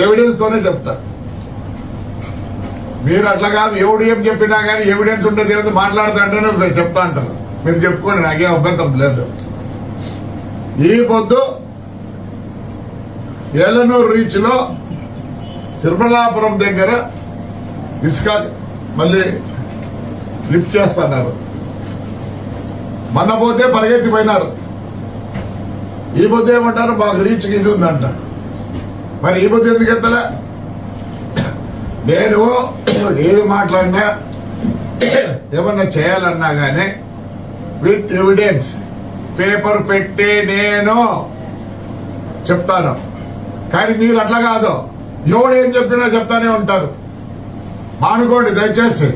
Evidence తోనే చెప్తా. మీరు అట్లా కాదు ఎవడు ఏం చెప్పినా కానీ ఎవిడెన్స్ ఉంటే ఏదో మాట్లాడుతుంటేనే చెప్తా అంటారు. మీరు చెప్పుకోండి నాకేం అభ్యంతరం లేదు. ఈ పొద్దు ఏలనూరు రీచ్లో తిరుమలాపురం దగ్గర ఇసుక మళ్ళీ లిఫ్ట్ చేస్తున్నారు. మొన్న పోతే పరిగెత్తిపోయినారు. ఈ పొద్దు ఏమంటారు? మాకు రీచ్ ఇది ఉందంట. మరి ఈ బుద్ధి ఎందుకు ఎత్తలే? నేను ఏది మాట్లాడినా ఏమన్నా చేయాలన్నా గానీ విత్ ఎవిడెన్స్ పేపర్ పెట్టి నేను చెప్తాను. కానీ మీరు అట్లా కాదు. ఎవడు ఏం చెప్పినా చెప్తానే ఉంటారు. మానుకోండి దయచేసి.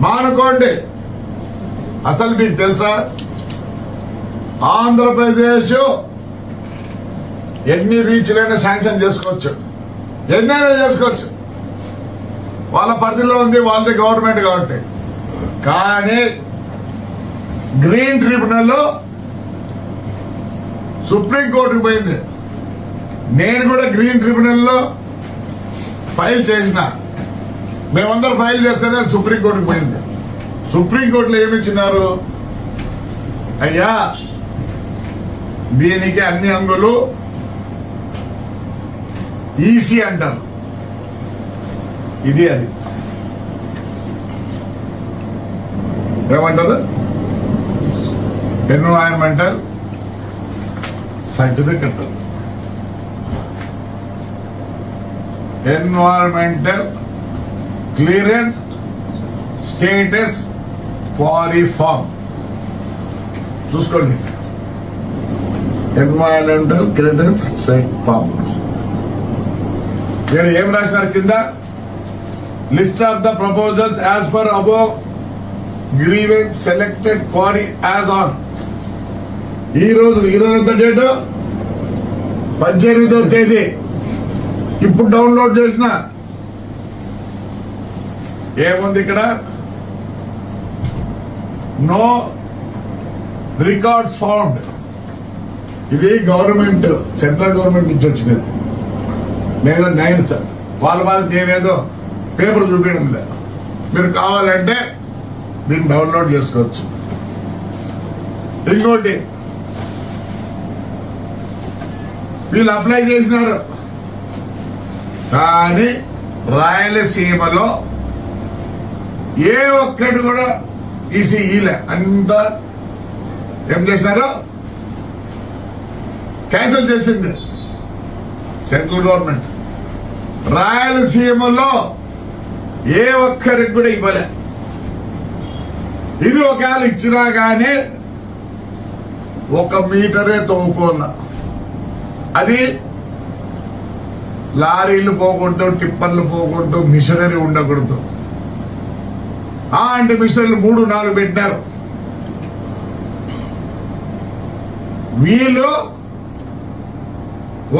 మానుకోండి. అసలు మీకు తెలుసా? ఆంధ్రప్రదేశ్ ఎన్ని రీచ్లైనా శాంక్షన్ చేసుకోవచ్చు. ఎన్నైనా చేసుకోవచ్చు. వాళ్ళ పరిధిలో ఉంది వాళ్ళది గవర్నమెంట్ కాబట్టి. కానీ గ్రీన్ ట్రిబ్యునల్ సుప్రీంకోర్టుకు పోయింది. నేను కూడా గ్రీన్ ట్రిబ్యునల్లో ఫైల్ చేసిన. మేమందరం ఫైల్ చేస్తేనే సుప్రీంకోర్టుకు పోయింది. సుప్రీంకోర్టులో ఏమిచ్చినారు? అయ్యా దీనికి అన్ని అంగులు ఈసీ అంటారు. ఇది అది. ఏమంటారు environmental certificate environmental clearance status quarry form చూసుకోండి. Environmental clearance set form. నేను ఏం రాసినారు కింద? List of the proposals as per above grievance selected quarry as on ఈ రోజు ఈ రోజు ఎంత డేట్ పద్దెనిమిదో తేదీ. ఇప్పుడు డౌన్లోడ్ చేసిన. ఏముంది ఇక్కడ? నో రికార్డ్స్ ఫౌండ్ ఇది గవర్నమెంట్ సెంట్రల్ గవర్నమెంట్ నుంచి వచ్చినది. లేదా నేను సార్. వాళ్ళ వాళ్ళ నేనేదో పేపర్ చూపించడం లేదు. మీరు కావాలంటే దీన్ని డౌన్లోడ్ చేసుకోవచ్చు. ఇంకోటి వీళ్ళు అప్లై చేసినారు. కానీ రాయలసీమలో ఏ ఒక్కటి కూడా ఈసీ ఈలే అంతా ఏం చేసినారు? క్యాన్సిల్ చేసింది. Central government. రాయలసీమలో ఏ ఒక్కరికి కూడా ఇవ్వలే. ఇది ఒకవేళ ఇచ్చినా కానీ ఒక మీటరే తవ్వుకోల అది లారీలు పోకూడదు టిప్పర్లు పోకూడదు మిషనరీ ఉండకూడదు. ఆ అంటే మిషనరీలు మూడు నాలుగు పెట్టినారు. వీళ్ళు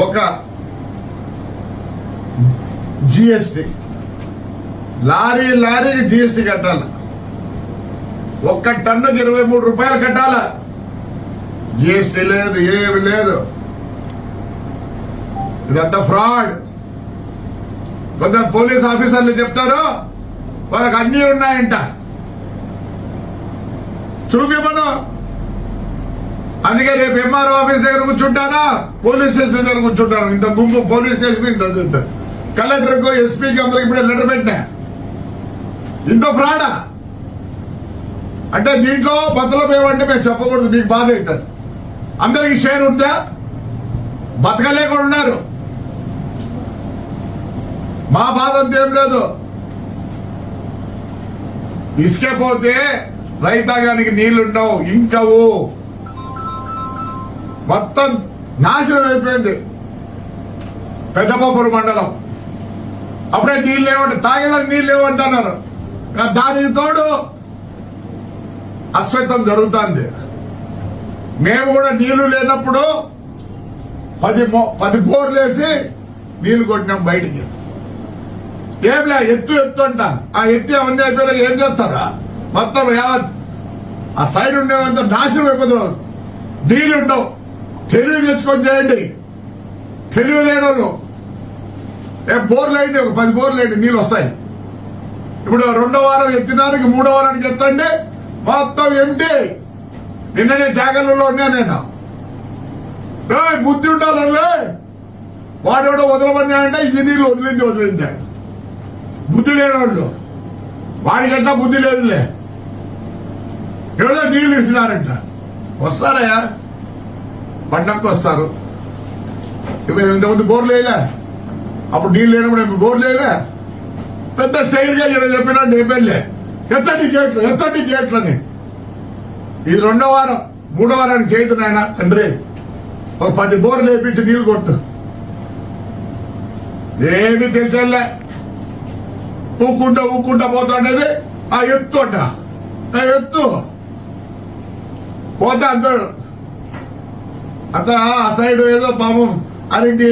ఒక జిఎస్టి లారీ లారీకి జిఎస్టి కట్టాల? ఒక్క టన్నుకి ఇరవై మూడు రూపాయలు కట్టాల? జిఎస్టి లేదు ఏమి లేదు. ఇదంతా ఫ్రాడ్ కొందరు పోలీస్ ఆఫీసర్లు చెప్తారు వాళ్ళకి అన్నీ ఉన్నాయంట. చూపిమను అందుకే రేపు ఎంఆర్ఓ ఆఫీస్ దగ్గర కూర్చుంటానా? పోలీస్ స్టేషన్ దగ్గర కూర్చుంటాను. ఇంత గుంపు పోలీస్ స్టేషన్ ఇంత చూస్తారు కలెక్టర్ ఎస్పీకి అందరికి ఇప్పుడే లెటర్ పెట్టినా. ఇంత ఫ్రాడా? అంటే దీంట్లో బతలం ఏమంటే మేము చెప్పకూడదు మీకు బాధ అవుతుంది. అందరికి షేర్ ఉందా? బతకలేకుండా ఉన్నారు మా బాధ అంతేం ఏం లేదు. ఇసుకే పోతే రైతాంగానికి నీళ్ళుండవు ఇంకవు. మొత్తం నాశనం అయిపోయింది. పెద్దపూరు మండలం. అప్పుడే నీళ్ళు లేవండి తాగేదానికి నీళ్ళు లేవంటున్నారు కా- దానికి తోడు అశ్వత్థం జరుగుతుంది. మేము కూడా నీళ్ళు లేనప్పుడు పది మో- పది బోర్లు వేసి నీళ్ళు కొట్టినాం బయటికి. ఏంలే ఎత్తు ఎత్తు అంట. ఆ ఎత్తి అవన్నీ అయిపోయినా ఏం చేస్తారా? మొత్తం యావత్ ఆ సైడ్ ఉండేదంతా నాశనం అయిపోతుంది. నీళ్ళు ఉండవు. తెలివి తెచ్చుకొని చేయండి. తెలివి లేని వాళ్ళు బోర్లు అయితే ఒక పది బోర్లు అయితే నీళ్ళు వస్తాయి. ఇప్పుడు రెండో వారం ఎత్తినానికి మూడో వారానికి ఎత్తండి మొత్తం ఎంటి నిన్ననే జాగ్రత్తలో ఉన్నా నేను బుద్ధి ఉండాలే వాడెవడో వదలమన్నా అంటే ఇది నీళ్ళు వదిలింది వదిలింది బుద్ధి లేనోళ్ళు. వాడికంటా బుద్ధి లేదులే. ఏదో నీళ్ళు ఇస్తున్నారంట. వస్తారయ్యా? పండక్కి వస్తారు. ఇప్పుడు ఇంతమంది బోర్లు వేయలే అప్పుడు నీళ్ళు లేనప్పుడు ఇప్పుడు బోర్లు వేయలే పెద్ద స్టైల్గా ఇలా చెప్పినాడు ఎమ్మెల్యే ఎత్తటి గేట్లు ఎత్తండి గేట్లని. ఇది రెండో వారం మూడో వారానికి చేయుతున్నాయన తండ్రి. ఒక పది బోర్లు వేపించి నీళ్ళు కొట్టు. ఏమి తెలిసేలే ఊక్కుంటా ఊక్కుంటా పోతాండేది ఆ ఎత్తు అంట. ఆ ఎత్తు. పోతే అంత అంత ఆ సైడ్ ఏదో పాపం అరింటి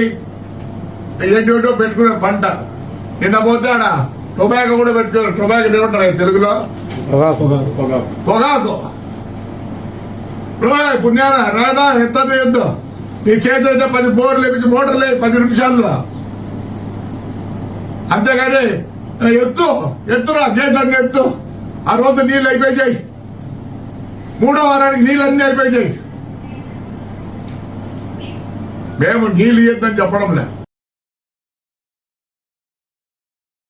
ఏంటో పెట్టుకునే పంట. నిన్న పోతే ఆడ టొబాకో కూడా పెట్టుకున్నారు టొబాకో ఏమంటారు తెలుగులో? పొగాకు. రోయ్ పుణ్యాన? రాదా ఎత్తది ఎద్దు నీ చేతి పది బోర్లు లేపించి మోటార్లు పది నిమిషాల్లో. అంతేగాని ఎత్తు. ఎత్తురా గేట్లన్నీ ఎత్తు. ఆ రోజు నీళ్ళు అయిపోయాయి మూడో వారానికి నీళ్ళన్నీ అయిపోయాయి మేము నీళ్ళు ఇద్దని చెప్పడం లేదు